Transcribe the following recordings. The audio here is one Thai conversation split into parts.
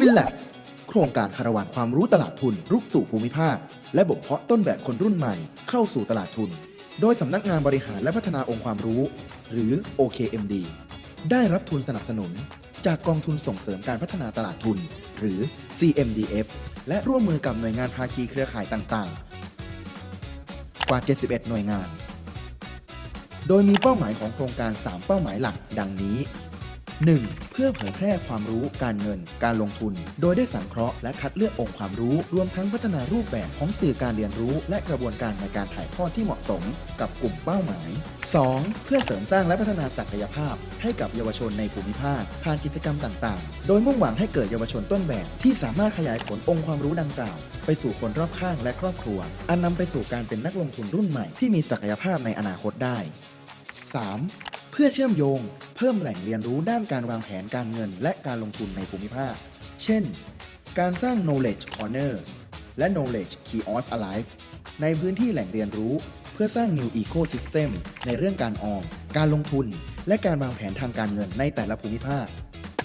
ฟินแลบโครงการคาราวานความรู้ตลาดทุนรุกสู่ภูมิภาค และบ่มเพาะต้นแบบคนรุ่นใหม่เข้าสู่ตลาดทุน โดยสำนักงานบริหารและพัฒนาองค์ความรู้ หรือ OKMD ได้รับทุนสนับสนุน จากกองทุนส่งเสริมการพัฒนาตลาดทุน หรือ CMDF และร่วมมือกับหน่วยงานภาคีเครือข่ายต่างๆ กว่า 71 หน่วยงาน โดยมีเป้าหมายของโครงการ 3 เป้าหมายหลัก ดังนี้ 1. เพื่อเผยแพร่ความรู้การเงิน การลงทุน โดยได้สังเคราะห์และคัดเลือกองค์ความรู้ รวมทั้งพัฒนารูปแบบของสื่อการเรียนรู้ และกระบวนการในการถ่ายทอดที่เหมาะสม กับกลุ่มเป้าหมาย 2. เพื่อเสริมสร้างและพัฒนาศักยภาพ ให้กับเยาวชนในภูมิภาค ผ่านกิจกรรมต่าง ๆ โดยมุ่งหวังให้เกิดเยาวชนต้นแบบ ที่สามารถขยายผลองค์ความรู้ดังกล่าว ไปสู่คนรอบข้างและครอบครัว อันนำไปสู่การเป็นนักลงทุนรุ่นใหม่ที่มีศักยภาพในอนาคตได้ 3. เพื่อเชื่อมโยง เพิ่มแหล่งเรียนรู้ด้านการวางแผนการเงินและการลงทุนในภูมิภาค เช่น การสร้าง knowledge corner และ knowledge kiosk alive ในพื้นที่แหล่งเรียนรู้ เพื่อสร้าง new ecosystem ในเรื่องการออม การลงทุน และการวางแผนทางการเงินในแต่ละภูมิภาค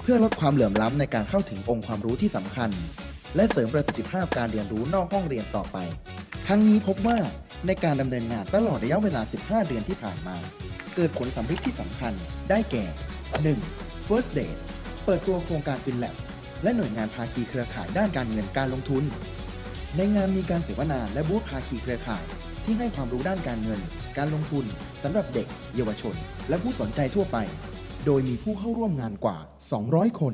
เพื่อลดความเหลื่อมล้ำในการเข้าถึงองค์ความรู้ที่สำคัญ และเสริมประสิทธิภาพการเรียนรู้นอกห้องเรียนต่อไป ทั้งนี้พบว่าในการดำเนินงานตลอดระยะเวลา 15 เดือนที่ผ่านมา เกิดผลสำเร็จที่สำคัญได้แก่ 1. First Date เปิดตัวโครงการ FinLab และหน่วยงานภาคีเครือข่ายด้านการเงินการลงทุน ในงานมีการเสวนาและบูธภาคีเครือข่าย ที่ให้ความรู้ด้านการเงิน การลงทุนสำหรับเด็ก เยาวชน และผู้สนใจทั่วไป โดยมีผู้เข้าร่วมงานกว่า 200 คน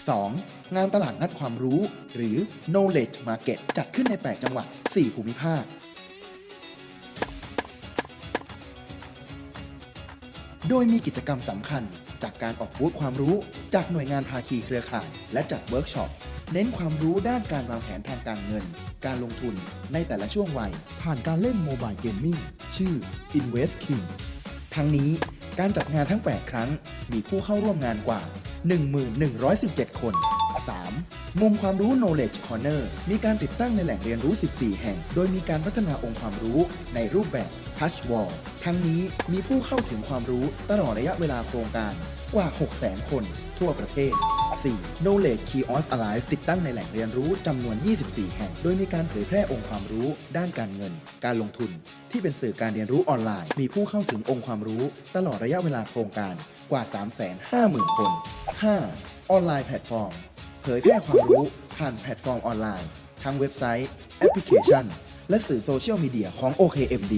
2. งานตลาดนัดความรู้ หรือ Knowledge Market จัดขึ้นใน 8 จังหวัด 4 ภูมิภาค โดยมีกิจกรรมสำคัญ จากการออกบูธความรู้ จากหน่วยงานภาคีเครือข่าย และจัดเวิร์กช็อปเน้นความรู้ด้านการวางแผนทางการเงิน การลงทุนในแต่ละช่วงวัย ผ่านการเล่นโมบายเกมมิ่งชื่อ Invest King ทั้งนี้การจัดงานทั้ง 8 ครั้ง มีผู้เข้าร่วมงานกว่า 1117 คน 3. มุมความรู้ Knowledge Corner มีการติดตั้งในแหล่งเรียนรู้ 14 แห่ง โดยมีการพัฒนาองค์ความรู้ในรูปแบบ Touch Wall ทั้งนี้มีผู้เข้าถึงความรู้ตลอดระยะเวลาโครงการกว่า 600,000 คน ทั่วประเทศ 4. Knowledge Kiosk Alive ติดตั้งในแหล่งเรียนรู้จำนวน 24 แห่ง โดยมีการเผยแพร่องค์ความรู้ ด้านการเงิน การลงทุน ที่เป็นสื่อการเรียนรู้ออนไลน์ มีผู้เข้าถึงองค์ความรู้ ตลอดระยะเวลาโครงการกว่า 350,000 คน 5. ออนไลน์แพลตฟอร์ม เผยแพร่ความรู้ผ่านแพลตฟอร์มออนไลน์ ทั้งเว็บไซต์ แอปพลิเคชัน และสื่อโซเชียลมีเดียของ OKMD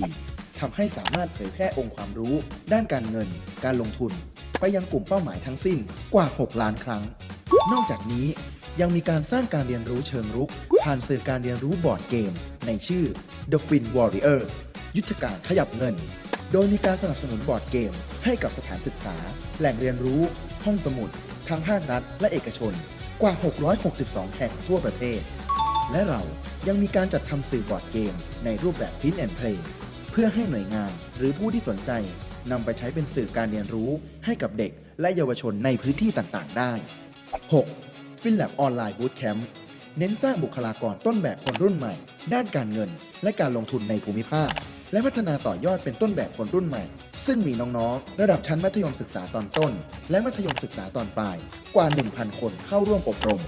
ทำให้สามารถเผยแพร่องค์ความรู้ ด้านการเงิน การลงทุน ไปยังกลุ่มเป้าหมายทั้งสิ้นกว่า 6 ล้านครั้ง นอกจากนี้ยังมีการสร้างการเรียนรู้เชิงรุก ผ่านสื่อการเรียนรู้บอร์ดเกม ในชื่อ The Fin Warrior ยุทธการขยับเงิน โดยมีการสนับสนุนบอร์ดเกม ให้กับสถานศึกษา แหล่งเรียนรู้ ห้องสมุด ทั้งภาครัฐ และเอกชน กว่า 662 แห่งทั่วประเทศ และเรายังมีการจัดทำสื่อบอร์ดเกม ในรูปแบบ Print and Play เพื่อให้หน่วยงานหรือผู้ที่สนใจ นำไปใช้เป็นสื่อการเรียนรู้ให้กับเด็กและเยาวชนในพื้นที่ต่างๆ ได้ 6. f i n l a b ออนไลน์บูตแคมป์เน้นสร้างบุคลากรต้นแบบคนรุ่นใหม่ ด้านการเงิน และการลงทุนในภูมิภาค และพัฒนาต่อยอดเป็นต้นแบบคนรุ่นใหม่ ซึ่งมีน้องๆ ระดับชั้นมัธยมศึกษาตอนต้น และมัธยมศึกษาตอนปลาย กว่า 1,000 คนเข้าร่วมอบรม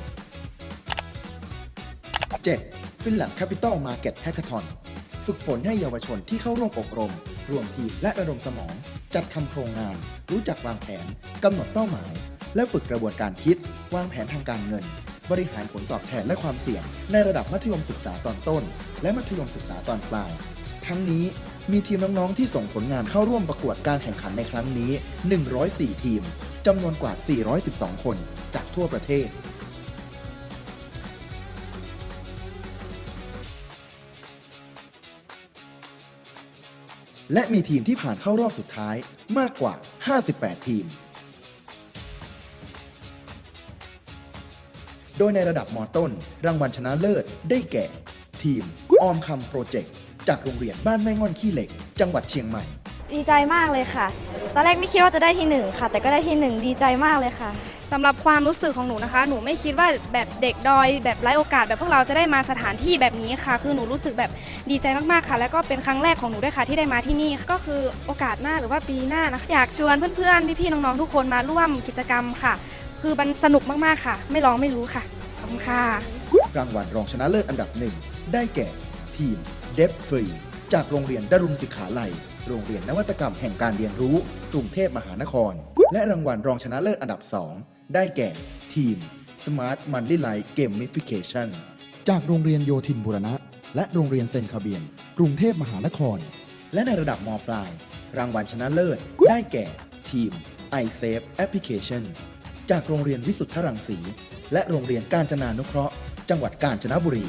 7. f i n l a b Capital Market Hackathon ฝึกฝนให้เยาวชนที่เข้าร่วมอบรม รวมทีมและระดมสมอง จัดทำโครงงาน รู้จักวางแผนกำหนดเป้าหมาย และฝึกกระบวนการคิด วางแผนทางการเงิน บริหารผลตอบแทนและความเสี่ยง ในระดับมัธยมศึกษาตอนต้น และมัธยมศึกษาตอนปลาย ทั้งนี้มีทีมน้องๆที่ส่งผลงานเข้าร่วมประกวดการแข่งขันในครั้งนี้ 104 ทีมจำนวนกว่า 412 คน จากทั่วประเทศ และมีทีมที่ผ่านเข้ารอบสุดท้ายมากกว่า 58 ทีม โดยในระดับมอต้น รางวัลชนะเลิศได้แก่ ทีม ออมคำโปรเจกต์ จากโรงเรียนบ้านแม่ง่อนขี้เหล็ก จังหวัดเชียงใหม่ ดีใจมากเลยค่ะ ตอนแรกไม่คิดว่าจะได้ที่หนึ่งค่ะ แต่ก็ได้ที่หนึ่งดีใจมากเลยค่ะ สำหรับความรู้สึกของหนูนะคะ หนูไม่คิดว่าแบบเด็กดอย แบบไร้โอกาสแบบพวกเราจะได้มาสถานที่แบบนี้ค่ะ คือหนูรู้สึกแบบดีใจมากๆค่ะ แล้วก็เป็นครั้งแรกของหนูด้วยค่ะที่ได้มาที่นี่ ก็คือโอกาสหน้าหรือว่าปีหน้านะคะอยากชวนเพื่อนๆ พี่ๆ น้องๆ ทุกคนมาร่วมกิจกรรมค่ะ คือมันสนุกมากๆค่ะ ไม่ลองไม่รู้ค่ะ ขอบคุณค่ะ รางวัลรองชนะเลิศอันดับหนึ่งได้แก่ ทีมเดฟฟรีจากโรงเรียนดารุณศิกขาลัย โรงเรียนนวัตกรรมแห่งการเรียนรู้ กรุงเทพมหานคร และรางวัลรองชนะเลิศอันดับ2 ได้แก่ทีม Smart m o n e y Life Gamification จากโรงเรียนโยธินบุรณะ และโรงเรียนเซนคาเบียน กรุงเทพมหานคร และในระดับมปลาย รางวัลชนะเลิศ ได้แก่ทีม iSafe Application จากโรงเรียนวิสุทธรังสี และโรงเรียนการจนานุเคราะห์ จังหวัดกาญจนบุรี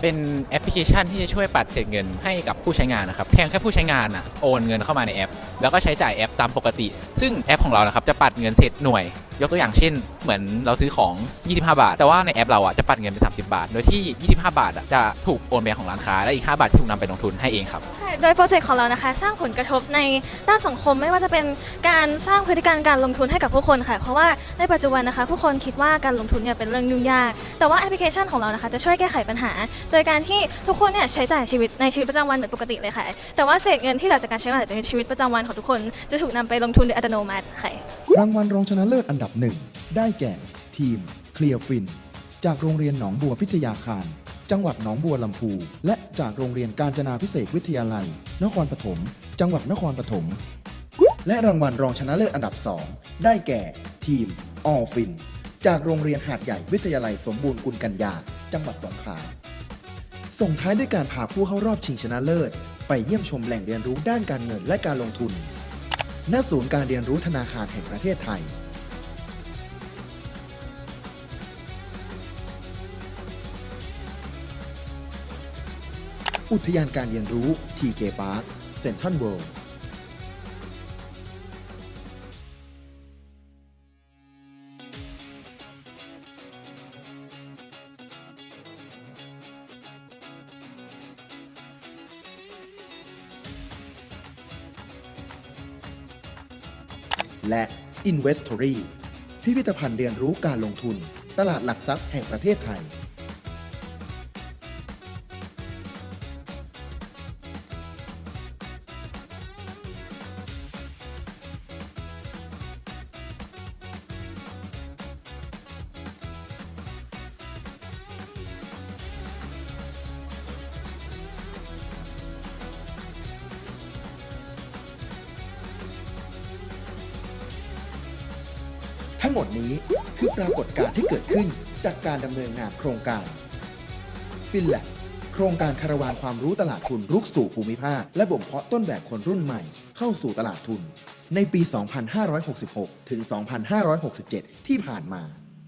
เป็นแอปพลิเคชันที่จะช่วยปัดเศษเงินให้กับผู้ใช้งานนะครับเพียงแค่ผู้ใช้งานอะโอนเงินเข้ามาในแอป แล้วก็ใช้จ่ายแอปตามปกติ ซึ่งแอปของเรานะครับจะปัดเงินเศษหน่วย ยกตัวอย่างเช่น เหมือนเราซื้อของ 25 บาท แต่ว่าในแอปเราอะจะปัดเงินเป็น 30 บาท โดยที่ 25 บาทอะจะถูกโอนไปของร้านค้า และอีก 5 บาทที่ถูกนำไปลงทุนให้เองครับ โดยโปรเจกต์ของเรานะคะ สร้างผลกระทบในด้านสังคมไม่ว่าจะเป็นการสร้างพฤติการการลงทุนให้กับผู้คนค่ะ เพราะว่าในปัจจุบันนะคะ ผู้คนคิดว่าการลงทุนเนี่ยเป็นเรื่องยุ่งยาก แต่ว่าแอปพลิเคชันของเรานะคะจะช่วยแก้ไขปัญหา โดยการที่ทุกคนเนี่ยใช้จ่ายชีวิตในชีวิตประจำวันเหมือนปกติเลยค่ะ แต่ว่าเศษเงินที่เหลือจากการใช้จ่ายในชีวิตประจำวันของทุกคน จะถูกนำไปลงทุนโดยอัตโนมัติค่ะรางวัลรองชนะเลิศอันดับหนึ่งได้แก่ ทีม เคลียร์ฟิน จากโรงเรียนหนองบัวพิทยาคาร จังหวัดหนองบัวลำพู และจากโรงเรียนการจนาพิเศษวิทยาลัย นครปฐม จังหวัดนครปฐม และรางวัลรองชนะเลิศอันดับ 2 ได้แก่ ทีมออฟิน จากโรงเรียนหาดใหญ่วิทยาลัยสมบูรณ์กุลกัญญา จังหวัดสงขลาส่งท้ายด้วยการพาผู้เข้ารอบชิงชนะเลิศ ไปเยี่ยมชมแหล่งเรียนรู้ด้านการเงินและการลงทุน ณ ศูนย์การเรียนรู้ธนาคารแห่งประเทศไทย อุทยานการเรียนรู้ TK Park เซ็นทรัลเวิลด์และ Investory พิพิธภัณฑ์เรียนรู้การลงทุน ตลาดหลักทรัพย์แห่งประเทศไทย ทั้งหมดนี้คือปรากฏการณ์ที่เกิดขึ้นจากการดำเนินงานโครงการฟินแลนด์โครงการคาราวานความรู้ตลาดทุนรุกสู่ภูมิภาค และบ่มเพาะต้นแบบคนรุ่นใหม่เข้าสู่ตลาดทุน ในปี 2566 ถึง 2567 ที่ผ่านมา